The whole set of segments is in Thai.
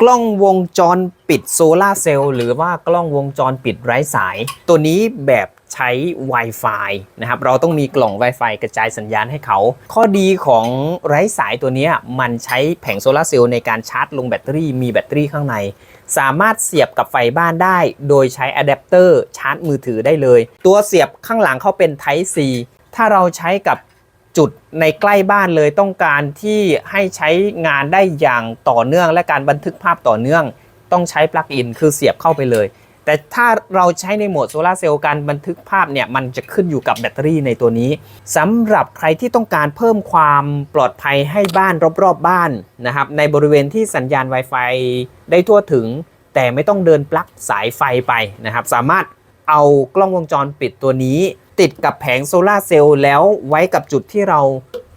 กล้องวงจรปิดโซลาเซลล์หรือว่ากล้องวงจรปิดไร้สาย ตัวนี้แบบใช้ Wi-Fi นะครับ เราต้องมีกล่อง Wi-Fi กระจายสัญญาณให้เขา ข้อดีของไร้สายตัวนี้มันใช้แผงโซลาเซลล์ในการชาร์จลงแบตเตอรี่มีแบตเตอรี่ข้างใน สามารถเสียบกับไฟบ้านได้ โดยใช้อะแดปเตอร์ชาร์จมือถือได้เลย ตัวเสียบข้างหลังเขาเป็น Type C ถ้าเราใช้กับ จุดในใกล้บ้านเลยต้องการที่ให้ใช้งานได้อย่างต่อเนื่องและการบันทึกภาพต่อเนื่อง ต้องใช้ปลั๊กอินคือเสียบเข้าไปเลย แต่ถ้าเราใช้ในโหมดโซลาร์เซลล์การบันทึกภาพเนี่ยมันจะขึ้นอยู่กับแบตเตอรี่ในตัวนี้สำหรับใครที่ต้องการเพิ่มความปลอดภัยให้บ้านรอบๆบบ้านนะครับในบริเวณที่สัญญาณ Wi-Fi ได้ทั่วถึง แต่ไม่ต้องเดินปลั๊กสายไฟไปนะครับสามารถเอากล้องวงจรปิดตัวนี้ ติดกับแผงโซลาร์เซลล์แล้วไว้กับจุดที่เรา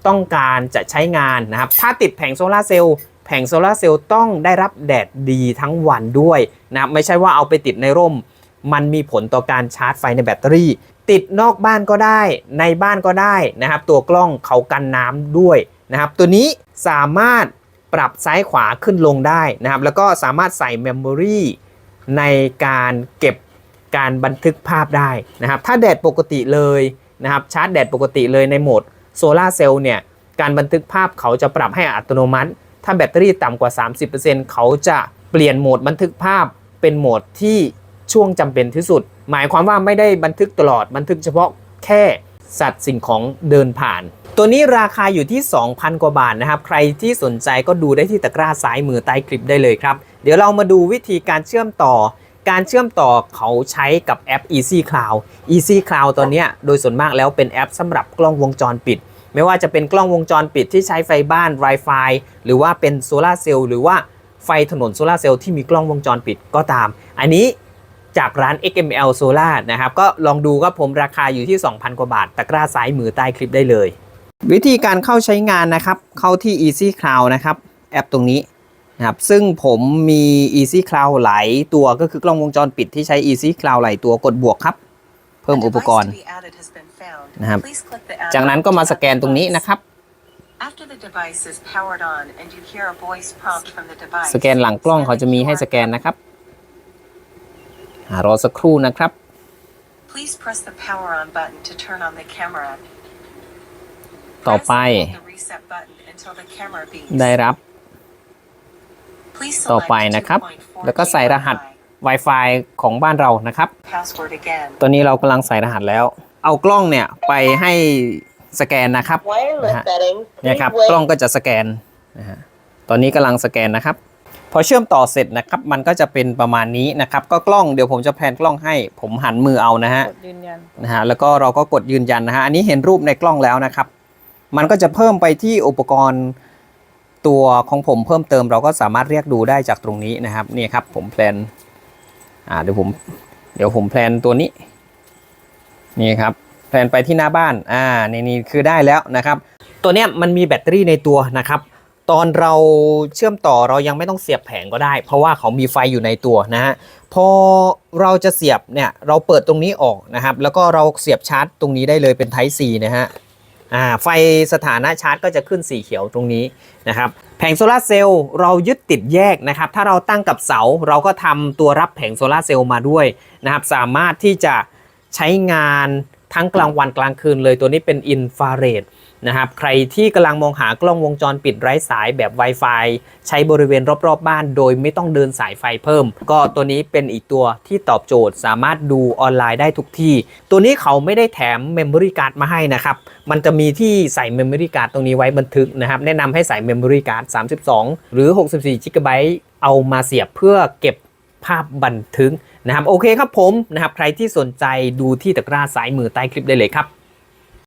ต้องการจะใช้งานนะครับ ถ้าติดแผงโซลาร์เซลล์แผงโซลาร์เซลล์ต้องได้รับแดดดีทั้งวันด้วยนะไม่ใช่ว่าเอาไปติดในร่ม มันมีผลต่อการชาร์จไฟในแบตเตอรี่ ติดนอกบ้านก็ได้ในบ้านก็ได้นะครับ ตัวกล้องเขากันน้ำด้วยนะครับ ตัวนี้สามารถปรับซ้ายขวาขึ้นลงได้นะครับ แล้วก็สามารถใส่เมมโมรีในการเก็บ การบันทึกภาพได้นะครับ ถ้าแดดปกติเลยนะครับชาร์จแดดปกติเลยในโหมดโซลาเซลล์เนี่ยการบันทึกภาพเขาจะปรับให้อัตโนมัติ ถ้าแบตเตอรี่ต่ำกว่า 30%เขาจะเปลี่ยนโหมดบันทึกภาพเป็นโหมดที่ช่วงจำเป็นที่สุด หมายความว่าไม่ได้บันทึกตลอดบันทึกเฉพาะแค่สัตว์สิ่งของเดินผ่าน ตัวนี้ราคาอยู่ที่ 2,000 กว่าบาทนะครับ ใครที่สนใจก็ดูได้ที่ตะกร้าซ้ายมือใต้คลิปได้เลยครับ เดี๋ยวเรามาดูวิธีการเชื่อมต่อ การเชื่อมต่อเขาใช้กับแอป Easy Cloud Easy Cloud ตัวนี้โดยส่วนมากแล้วเป็นแอปสำหรับกล้องวงจรปิด ไม่ว่าจะเป็นกล้องวงจรปิดที่ใช้ไฟบ้าน Wi-Fi หรือว่าเป็นโซลาเซลล์หรือว่าไฟถนนโซลาเซลล์ที่มีกล้องวงจรปิดก็ตาม อันนี้จากร้าน XML Solar นะครับ ก็ลองดูครับผมราคาอยู่ที่ 2,000 กว่าบาท ตะกร้าซ้ายมือใต้คลิปได้เลย วิธีการเข้าใช้งานนะครับ เข้าที่ Easy Cloud นะครับ แอปตรงนี้ นะครับซึ่งผมมี Easy Cloud หลายตัวก็คือกล้องวงจรปิดที่ใช้ Easy Cloud หลายตัวกดบวกครับ เพิ่มอุปกรณ์นะครับจากนั้นก็มาสแกนตรงนี้นะครับ สแกนหลังกล้องเขาจะมีให้สแกนนะครับอ่ารอสักครู่นะครับ Please press the power on button to turn on the camera. ต่อไป Press and hold the reset button until the camera beeps. ได้รับ Please ต่อ select ไปนะครับ2.4แล้วก็ใส่รหัส Wi-Fi ของบ้านเรานะครับ password again. ตอนนี้เรากำลังใส่รหัสแล้ว เอากล้องเนี่ยไปให้สแกนนะครับ Wireless Nah. settings. เนี่ยครับ three-way กล้องก็จะสแกนนะฮะตอนนี้กำลังสแกนนะครับ พอเชื่อมต่อเสร็จนะครับ มันก็จะเป็นประมาณนี้นะครับ ก็กล้องเดี๋ยวผมจะแพนกล้องให้ผมหันมือเอานะฮะกดยืนยันนะฮะแล้วก็เราก็กดยืนยันนะฮะอันนี้เห็นรูปในกล้องแล้วนะครับ มันก็จะเพิ่มไปที่อุปกรณ์ ตัวของผมเพิ่มเติมเราก็สามารถเรียกดูได้จากตรงนี้นะครับนี่ครับผมแพลนอ่าเดี๋ยวผมเดี๋ยวผมแพลนตัวนี้นี่ครับแพลนไปที่หน้าบ้านอ่านี่นี่คือได้แล้วนะครับ ตัวเนี้ยมันมีแบตเตอรี่ในตัวนะครับตอนเราเชื่อมต่อเรายังไม่ต้องเสียบแผงก็ได้ เพราะว่าเขามีไฟอยู่ในตัวนะฮะพอเราจะเสียบเนี่ยเราเปิดตรงนี้ออกนะครับ แล้วก็เราเสียบชาร์จตรงนี้ได้เลยเป็น Type C นะฮะ อ่าไฟสถานะชาร์จก็จะขึ้นสีเขียวตรงนี้นะครับแผงโซลาเซลล์เรายึดติดแยกนะครับถ้าเราตั้งกับเสาเราก็ทำตัวรับแผงโซลาเซลล์มาด้วยนะครับสามารถที่จะใช้งานทั้งกลางวันกลางคืนเลยตัวนี้เป็นอินฟราเรด นะครับใครที่กำลังมองหากล้องวงจรปิดไร้สายแบบ Wi-Fi ใช้บริเวณรอบๆบบ้าน โดยไม่ต้องเดินสายไฟเพิ่ม ก็ตัวนี้เป็นอีกตัวที่ตอบโจทย์สามารถดูออนไลน์ได้ทุกที่ ตัวนี้เขาไม่ได้แถม Memory Card มาให้นะครับ มันจะมีที่ใส่ Memory Card ตรงนี้ไว้บันทึกนะครับ แนะนำให้ใส่ Memory Card 32 หรือ 64 GB เอามาเสียบเพื่อเก็บภาพบันทึกนะครับโอเคครับผมนะครับใครที่สนใจดูที่ตะกร้าซ้ายมือใต้คลิปได้เลยครับ